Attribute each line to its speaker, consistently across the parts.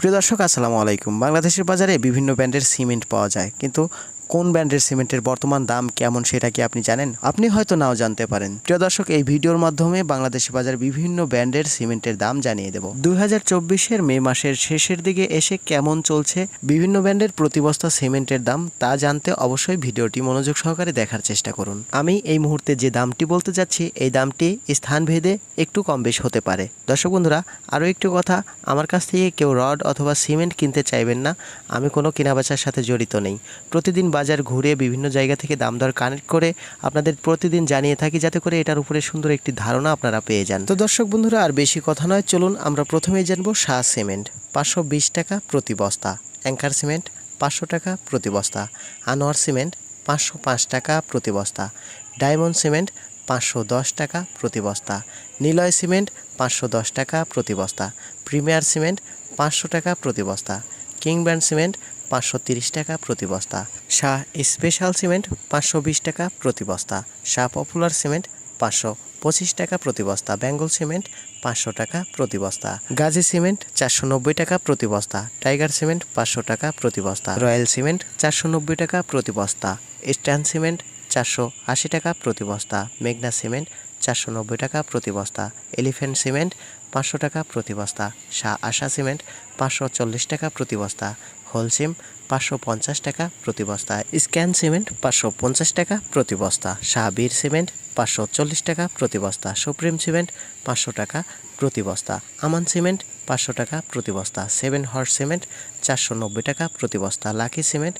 Speaker 1: প্রিয় দর্শক আসসালামু আলাইকুম। বাংলাদেশের বাজারে বিভিন্ন ব্র্যান্ডের সিমেন্ট পাওয়া যায় কিন্তু কোন ব্র্যান্ডের সিমেন্টের বর্তমান দাম কেমন সেটা কি আপনি জানেন? আপনি হয়তো নাও জানতে পারেন। প্রিয় দর্শক, এই ভিডিওর মাধ্যমে বাংলাদেশের বাজার বিভিন্ন ব্র্যান্ডের সিমেন্টের দাম জানিয়ে দেব। দুই হাজার মে মাসের শেষের দিকে এসে কেমন চলছে, বিভিন্ন ব্র্যান্ডের প্রতি বস্তা সিমেন্টের দাম, তা জানতে অবশ্যই ভিডিওটি মনোযোগ সহকারে দেখার চেষ্টা করুন। আমি এই মুহূর্তে যে দামটি বলতে যাচ্ছি, এই দামটি স্থানভেদে একটু কম বেশ হতে পারে। দর্শক বন্ধুরা, আরও একটু কথা, আমার কাছ থেকে কেউ রড অথবা সিমেন্ট কিনতে চাইবেন না, আমি কোনো কেনাবেচার সাথে জড়িত নেই। প্রতিদিন বাজার ঘুরে বিভিন্ন জায়গা থেকে দাম দর কানেক্ট করে আপনাদের প্রতিদিন জানিয়ে থাকি, যাতে করে এটার উপরে সুন্দর একটি ধারণা আপনারা পেয়ে যান। তো দর্শক বন্ধুরা, আর বেশি কথা নয়, চলুন আমরা প্রথমেই জানব শাহ সিমেন্ট, পাঁচশো বিশ টাকা প্রতি বস্তা, অ্যাঙ্কার সিমেন্ট, পাঁচশো টাকা প্রতি বস্তা, আনোয়ার সিমেন্ট, পাঁচশো পাঁচ টাকা প্রতি বস্তা, ডায়মন্ড সিমেন্ট, পাঁচশো দশ টাকা প্রতি বস্তা, নিলয় সিমেন্ট, পাঁচশো দশ টাকা প্রতি বস্তা, প্রিমিয়ার সিমেন্ট, পাঁচশো টাকা প্রতি বস্তা কিং ব্র্যান্ড সিমেন্ট পাঁচশো টাকা প্রতি বস্তা শাহ স্পেশাল সিমেন্ট পাঁচশো বিশ টাকা প্রতি বস্তা শাহ পপুলার সিমেন্ট পাঁচশো পঁচিশ টাকা প্রতি বস্তা বেঙ্গল সিমেন্ট পাঁচশো টাকা প্রতি বস্তা গাজী সিমেন্ট চারশো নব্বই টাকা প্রতি বস্তা টাইগার সিমেন্ট পাঁচশো টাকা প্রতি বস্তা রয়্যাল সিমেন্ট চারশো নব্বই টাকা প্রতি বস্তা স্ট্যান্ড সিমেন্ট চারশো আশি টাকা প্রতি বস্তা মেঘনা সিমেন্ট চারশো নব্বই টাকা প্রতি বস্তা এলিফ্যান্ট সিমেন্ট পাঁচশো টাকা প্রতি বস্তা শাহ আশা সিমেন্ট পাঁচশো চল্লিশ টাকা প্রতি বস্তা হোলসিম পাঁচশো পঞ্চাশ টাকা প্রতি বস্তা। স্ক্যান সিমেন্ট পাঁচশো পঞ্চাশ টাকা প্রতি বস্তা। শাহবীর সিমেন্ট পাঁচশো চল্লিশ টাকা প্রতি বস্তা। সুপ্রিম সিমেন্ট পাঁচশো টাকা প্রতি বস্তা। আমান সিমেন্ট পাঁচশো টাকা প্রতি বস্তা। সেভেন হর্স সিমেন্ট চারশো নব্বই টাকা প্রতি বস্তা। লাকি সিমেন্ট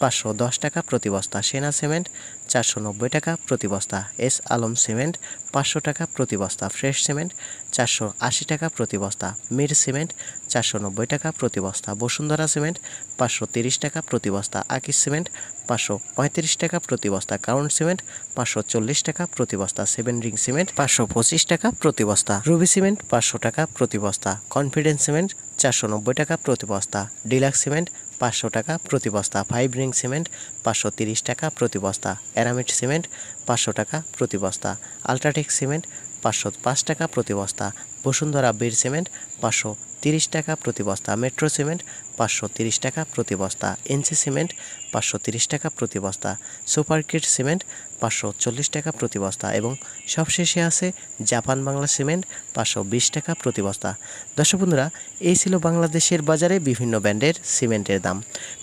Speaker 1: পাঁচশো দশ টাকা প্রতি বস্তা সেনা সিমেন্ট চারশো নব্বই টাকা প্রতি বস্তা এস আলম সিমেন্ট পাঁচশো টাকা প্রতি বস্তা ফ্রেশ সিমেন্ট চারশো আশি টাকা প্রতি বস্তা মির সিমেন্ট চারশো নব্বই টাকা প্রতি বস্তা বসুন্ধরা সিমেন্ট পাঁচশো তিরিশ টাকা প্রতি বস্তা আকিস সিমেন্ট পাঁচশো পঁয়ত্রিশ টাকা প্রতি বস্তা কাউন্ট সিমেন্ট পাঁচশো চল্লিশ টাকা প্রতি বস্তা সেভেন রিং সিমেন্ট পাঁচশো পঁচিশ টাকা প্রতি বস্তা রুবি সিমেন্ট পাঁচশো টাকা প্রতি বস্তা কনফিডেন্স সিমেন্ট চারশো নব্বই টাকা প্রতি বস্তা ডিলাক্স সিমেন্ট পাঁচশো টাকা প্রতি বস্তা ফাইভ রিং সিমেন্ট পাঁচশো তিরিশ টাকা প্রতি বস্তা অ্যারামিড সিমেন্ট পাঁচশো টাকা প্রতি বস্তা আলট্রাটেক সিমেন্ট পাঁচশো পাঁচ টাকা প্রতি বস্তা বসুন্ধরা বীর সিমেন্ট পাঁচশো তিরিশ টাকা প্রতি বস্তা। মেট্রো সিমেন্ট, পাঁচশো তিরিশ টাকা প্রতি বস্তা। এনসি সিমেন্ট, পাঁচশো তিরিশ টাকা প্রতি বস্তা। সুপার কিট সিমেন্ট, পাঁচশো চল্লিশ টাকা প্রতি বস্তা। এবং সবশেষে আছে জাপান বাংলা সিমেন্ট, পাঁচশো বিশ টাকা প্রতি বস্তা। দর্শক বন্ধুরা, এই ছিল বাংলাদেশের বাজারে বিভিন্ন ব্র্যান্ডের সিমেন্টের দাম।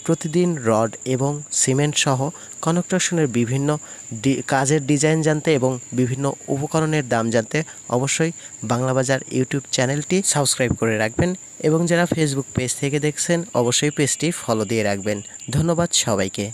Speaker 1: প্রতিদিন রড এবং সিমেন্ট সহ কনস্ট্রাকশনের বিভিন্ন কাজের ডিজাইন জানতে এবং বিভিন্ন উপকরণের দাম জানতে অবশ্যই বাংলা বাজার ইউটিউব চ্যানেলটি সাবস্ক্রাইব করে রাখবেন এবং যারা ফেসবুক পেজ থেকে দেখছেন অবশ্যই পেজটি ফলো দিয়ে রাখবেন। ধন্যবাদ সবাইকে।